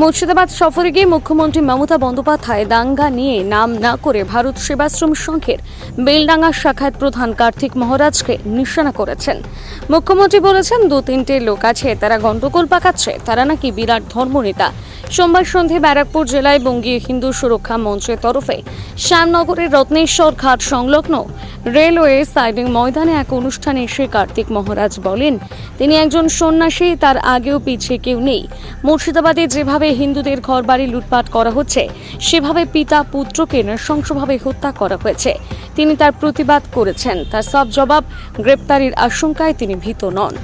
মুর্শিদাবাদ সফরে গিয়ে মুখ্যমন্ত্রী মমতা বন্দ্যোপাধ্যায় দাঙ্গা নিয়ে নাম না করে ভারত সেবাশ্রম সংঘের বেলডাঙ্গা শাখার প্রধান কার্তিক মহারাজকে নিশানা করেছেন। মুখ্যমন্ত্রী বলেছেন, দু তিনটে লোক আছে, তারা গন্ডগোল পাকাচ্ছে, তারা নাকি বিরাট ধর্মনেতা। সোমবার সন্ধে ব্যারাকপুর জেলায় বঙ্গীয় হিন্দু সুরক্ষা মঞ্চের তরফে শ্যামনগরের রত্নেশ্বর ঘাট সংলগ্ন রেলওয়ে সাইডিং ময়দানে এক অনুষ্ঠানে এসে কার্তিক মহারাজ বলেন, তিনি একজন সন্ন্যাসী, তার আগেও পিছিয়ে কেউ নেই। মুর্শিদাবাদে যেভাবে হিন্দুদের ঘরবাড়ি লুটপাট করা হচ্ছে সেভাবে পিতা পুত্রকে নৃশংসভাবে হত্যা করা হয়েছে। তিনি তার প্রতিবাদ করেছেন। তার সব জবাব গ্রেপ্তারির আশঙ্কায় তিনি ভীত নন।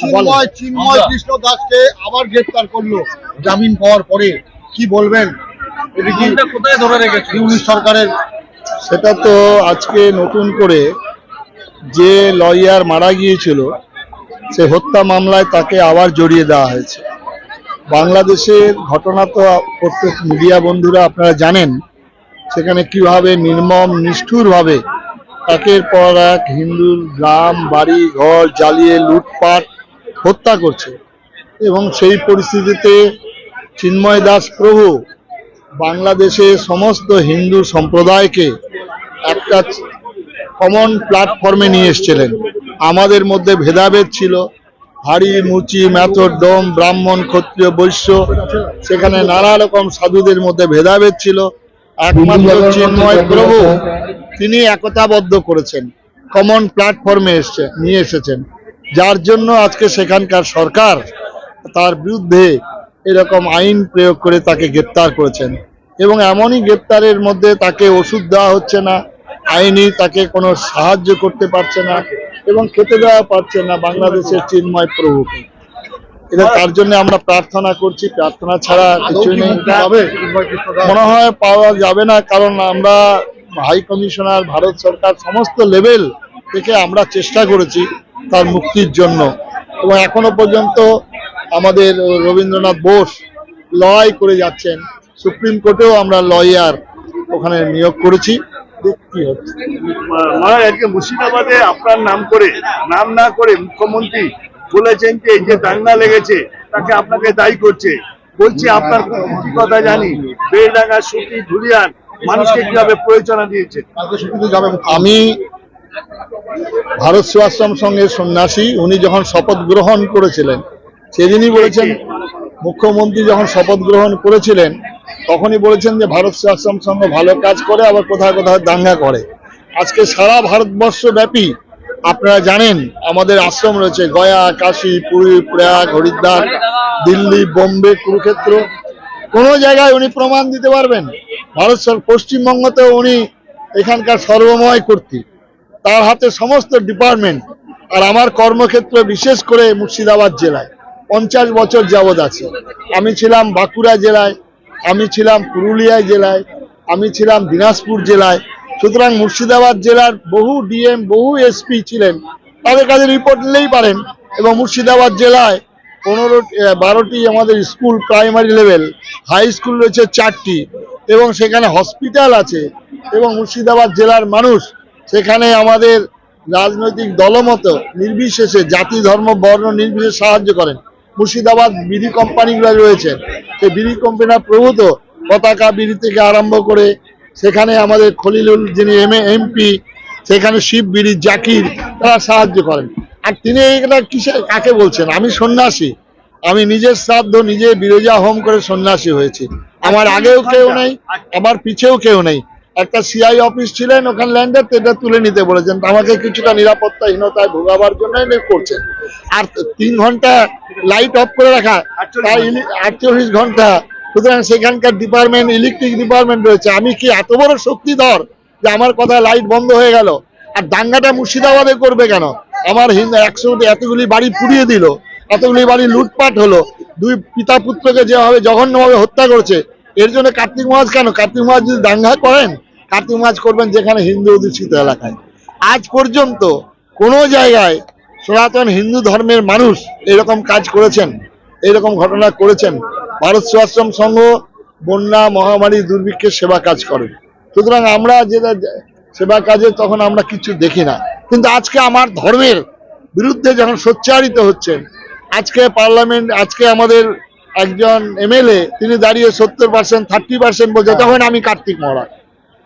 চিন্ময় চিন্ময় কৃষ্ণ দাসকে আবার গ্রেফতার করল জামিন পাওয়ার পরে। কি বলবেন? কোথায় ধরে রেখেছে? ইউনিশ সরকারের সেটা তো আজকে নতুন করে যে লয়ার মারা গিয়েছিল, সে হত্যা মামলায় তাকে আবার জড়িয়ে দেওয়া হয়েছে। বাংলাদেশের ঘটনা তো প্রত্যেক মিডিয়া বন্ধুরা আপনারা জানেন, সেখানে কীভাবে নির্মম, নিষ্ঠুরভাবে একের পর এক হিন্দুর গ্রাম, বাড়ি, ঘর জ্বালিয়ে লুটপাট, হত্যা করছে। এবং সেই পরিস্থিতিতে চিন্ময় দাস প্রভু বাংলাদেশে সমস্ত হিন্দু সম্প্রদায়কে একটা কমন প্ল্যাটফর্মে নিয়ে এসেছিলেন। আমাদের মধ্যে ভেদাভেদ ছিল। হাড়ি মুচি মেথর ডোম ব্রাহ্মণ ক্ষত্রিয় বৈশ্য সেখানে নানা রকম সাধুদের মধ্যে ভেদাভেদ ছিল। একমাত্র চিন্ময় প্রভু তিনি একতাবদ্ধ করেছেন। কমন প্ল্যাটফর্মে এসছে নিয়ে এসেছেন। যার জন্য আজকে সেখানকার সরকার তার বিরুদ্ধে এরকম আইন প্রয়োগ করে তাকে গ্রেপ্তার করেছেন। এবং এমনই গ্রেপ্তারের মধ্যে তাকে ওষুধ দেওয়া হচ্ছে না। আইনি তাকে কোনো সাহায্য করতে পারছে না এবং খেতে দেওয়া পারছে না বাংলাদেশের চিন্ময় প্রভুকে। এটা তার জন্য আমরা প্রার্থনা করছি, প্রার্থনা ছাড়া কিছুই নেই। মনে হয় পাওয়া যাবে না, কারণ আমরা হাই কমিশনার, ভারত সরকার সমস্ত লেভেল থেকে আমরা চেষ্টা করেছি তার মুক্তির জন্য। এবং এখনও পর্যন্ত আমাদের রবীন্দ্রনাথ বোস লড়াই করে যাচ্ছেন। সুপ্রিম কোর্টেও আমরা লয়ার ওখানে নিয়োগ করেছি। কি হচ্ছে। মহারাজ আজকে মুর্শিদাবাদে আপনার নাম করে নাম না করে মুখ্যমন্ত্রী বলেছেন যে যে দাঙ্গা লেগেছে তাকে আপনাকে দায়ী করছে। বলছি আপনার কথা জানি? বেলডাঙ্গা সুতি ধুলিয়ান মানুষকে কীভাবে প্রয়োজনা দিয়েছে? আমি ভারত সেবাশ্রম সঙ্গে সন্ন্যাসী উনি যখন শপথ গ্রহণ করেছিলেন সেদিনই বলেছেন মুখ্যমন্ত্রী যখন শপথ গ্রহণ করেছিলেন তখনই বলেছেন যে ভারত সেবাশ্রম সংঘ ভালো কাজ করে, আবার কোথায় কোথায় দাঙ্গা করে। আজকে সারা ভারতবর্ষ ব্যাপী আপনারা জানেন আমাদের আশ্রম রয়েছে গয়া, কাশী, পুরী, প্রয়াগ, হরিদ্বার, দিল্লি, বোম্বে, কুরুক্ষেত্র। কোনো জায়গায় উনি প্রমাণ দিতে পারবেন। ভারত পশ্চিমবঙ্গতেও উনি এখানকার সর্বময় কর্তৃ। তার হাতে সমস্ত ডিপার্টমেন্ট আর আমার কর্মক্ষেত্র বিশেষ করে মুর্শিদাবাদ জেলায়। পঞ্চাশ বছর যাবৎ আছে। আমি ছিলাম বাঁকুড়া জেলায়। আমি ছিলাম পুরুলিয়া জেলায়, আমি ছিলাম দিনাজপুর জেলায়। সুতরাং মুর্শিদাবাদ জেলার বহু ডিএম, বহু এসপি ছিলেন। তাদের কাছে রিপোর্ট নিলেই পারেন এবং মুর্শিদাবাদ জেলায় পনেরো বারোটি আমাদের school primary level high school রয়েছে চারটি এবং সেখানে হসপিটাল আছে এবং মুর্শিদাবাদ জেলার মানুষ সেখানে আমাদের রাজনৈতিক দলমত নির্বিশেষে জাতি ধর্ম, বর্ণ নির্বিশেষে সাহায্য করেন। মুর্শিদাবাদ বিধি কোম্পানিগুলো রয়েছে। সেই বিড়ি কোম্পানির প্রভূত পতাকা বিড়ি থেকে আরম্ভ করে সেখানে আমাদের খলিলুল যিনি এম এমপি সেখানে শিব বিড়ি জাকির তারা সাহায্য করেন। আর তিনি এটা কিসে কাকে বলছেন? আমি সন্ন্যাসী। আমি নিজের শ্রাদ্ধ নিজে বিরোজা হোম করে সন্ন্যাসী হয়েছি। আমার আগেও কেউ নেই আমার পিছেও কেউ নেই। একটা সিআই অফিস ছিলেন ওখানে ল্যান্ডার এটা তুলে নিতে বলেছেন। আমাকে কিছুটা নিরাপত্তাহীনতায় ভোগাবার জন্য করছেন। আর তিন ঘণ্টা লাইট অফ করে রাখা তাই আটচল্লিশ ঘণ্টা। সুতরাং সেখানকার ডিপার্টমেন্ট ইলেকট্রিক ডিপার্টমেন্ট রয়েছে। আমি কি এত বড় শক্তিধর যে আমার কথা লাইট বন্ধ হয়ে গেল? আর দাঙ্গাটা মুর্শিদাবাদে করবে কেন? আমার হিন্দু একশো এতগুলি বাড়ি পুড়িয়ে দিল। এতগুলি বাড়ি লুটপাট হলো। দুই পিতা পুত্রকে যেভাবে জঘন্যভাবে হত্যা করেছে এর জন্য কার্তিক মাস কেন? কার্তিক মাস যদি দাঙ্গা করেন কার্তিক মাছ করবেন যেখানে হিন্দু অধিষ্ঠিত এলাকায়। আজ পর্যন্ত কোনো জায়গায় সনাতন হিন্দু ধর্মের মানুষ এরকম কাজ করেছেন এরকম ঘটনা করেছেন। ভারত সেবাশ্রম সংঘ বন্যা মহামারী দুর্ভিক্ষের সেবা কাজ করে। সুতরাং আমরা যেটা সেবা কাজে তখন আমরা কিছু দেখি না। কিন্তু আজকে আমার ধর্মের বিরুদ্ধে যখন সোচ্চারিত হচ্ছেন আজকে পার্লামেন্ট আজকে আমাদের একজন এমএলএ তিনি দাঁড়িয়ে সত্তর পার্সেন্ট থার্টি পার্সেন্ট বলছে তখন আমি কার্তিক মহারাজ।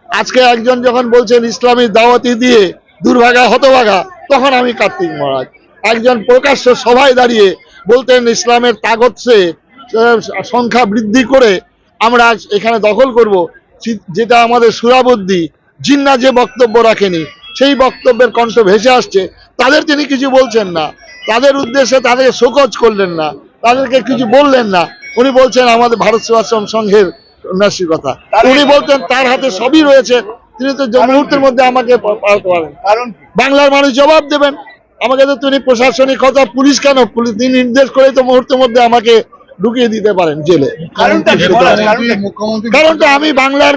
আজকে একজন যখন বলছেন ইসলামী দাওয়াতি দিয়ে দুর্ভাগা, হতভাগা, তখন আমি কার্তিক মহারাজ। একজন প্রকাশ্য সভায় দাঁড়িয়ে বলতেন ইসলামের তাগতসে সংখ্যা বৃদ্ধি করে আমরা এখানে দখল করব। যেটা আমাদের সুরাবুদ্ধি, জিন্না যে বক্তব্য রাখেনি, সেই বক্তব্যের কণ্ঠ ভেসে আসছে। তাদের তিনি কিছু বলছেন না। তাদের উদ্দেশ্যে তাদের শোকজ করলেন না। তাদেরকে কিছু বললেন না। উনি বলছেন আমাদের ভারত সেবাশ্রম সংঘের কথা। উনি বলতেন তার হাতে সবই রয়েছে। তিনি তো মুহূর্তের মধ্যে আমাকে পাঠাতে পারেন। কারণ বাংলার মানুষ জবাব দেবেন আমাকে তো তিনি প্রশাসনিক কথা পুলিশ কেন? পুলিশ তিনি নির্দেশ করে তো মুহূর্তের মধ্যে আমাকে ঢুকিয়ে দিতে পারেন জেলে। কারণটা আমি বাংলার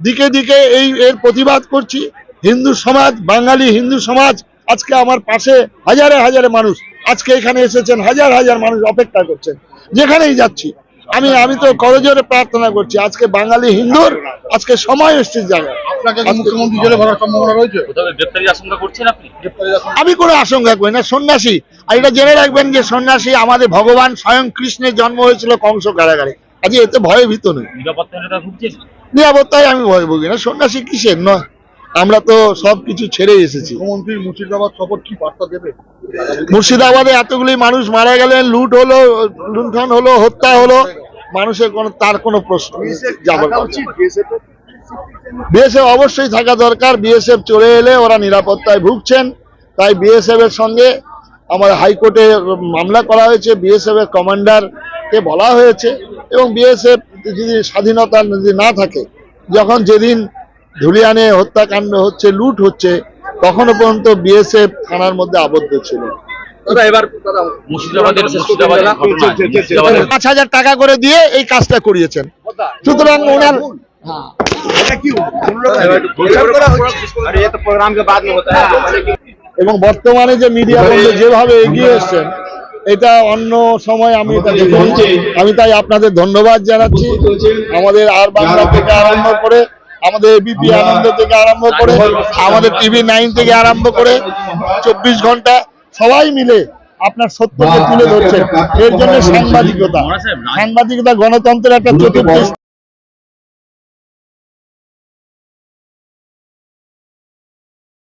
দিকে দিকে এই এর প্রতিবাদ করছি। হিন্দু সমাজ বাঙালি হিন্দু সমাজ আজকে আমার পাশে হাজারে হাজারে মানুষ আজকে এখানে এসেছেন হাজার হাজার মানুষ অপেক্ষা করছেন। যেখানেই যাচ্ছি আমি আমি তো করজোরে প্রার্থনা করছি আজকে বাঙালি হিন্দুর আজকে সময় এসছে জায়গায়। আপনাকে কি মুখ্যমন্ত্রী জেলে ভরার সম্ভাবনা রয়েছে? কোথাও গ্রেপ্তারির আশঙ্কা করছেন আপনি? গ্রেপ্তারের আশঙ্কা- আমি কোনো আশঙ্কা করি না সন্ন্যাসী। আর এটা জেনে রাখবেন যে সন্ন্যাসী আমাদের ভগবান স্বয়ং কৃষ্ণের জন্ম হয়েছিল কংস কারাগারে। আজকে এতে ভয়ে ভীত নেই নিরাপত্তায় আমি ভয় ভুগি না সন্ন্যাসী কিসের? নয়। আমরা তো সব কিছু ছেড়ে এসেছি। মুখ্যমন্ত্রী মুর্শিদাবাদ সফর কি বার্তা দেবে? মুর্শিদাবাদে এতগুলি মানুষ মারা গেলেন লুট হলো লুণ্ঠন হলো হত্যা হলো মানুষের কোনো তার কোনো প্রশ্ন যাবার? বিএসএফ অবশ্যই থাকা দরকার বিএসএফ চলে এলে ওরা নিরাপত্তায় ভুগছেন তাই বিএসএফ এর সঙ্গে আমার হাইকোর্টে মামলা করা হয়েছে বিএসএফ এর কমান্ডারকে বলা হয়েছে এবং বিএসএফ যদি স্বাধীনতা যদি না থাকে যখন যেদিন ধুলিয়ানে হত্যাকাণ্ড হচ্ছে লুট হচ্ছে তখনও পর্যন্ত বিএসএফ থানার মধ্যে আবদ্ধ ছিল। পাঁচ হাজার টাকা করে দিয়ে এই কাজটা করিয়েছেন। সুতরাং ওনার করা হচ্ছে। এবং বর্তমানে যে মিডিয়া বন্ধু যেভাবে এগিয়ে এসছেন এটা অন্য সময় আমি আমি তাই আপনাদের ধন্যবাদ জানাচ্ছি। আমাদের আর বাংলা থেকে আরম্ভ করে আমাদের বিপি আনন্দ থেকে আরম্ভ করে আমাদের টিভি নাইন থেকে আরম্ভ করে চব্বিশ ঘণ্টা সবাই মিলে আপনার সত্যকে তুলে ধরছেন। এর জন্য সাংবাদিকতা সাংবাদিকতা গণতন্ত্রের একটা চতুর্থ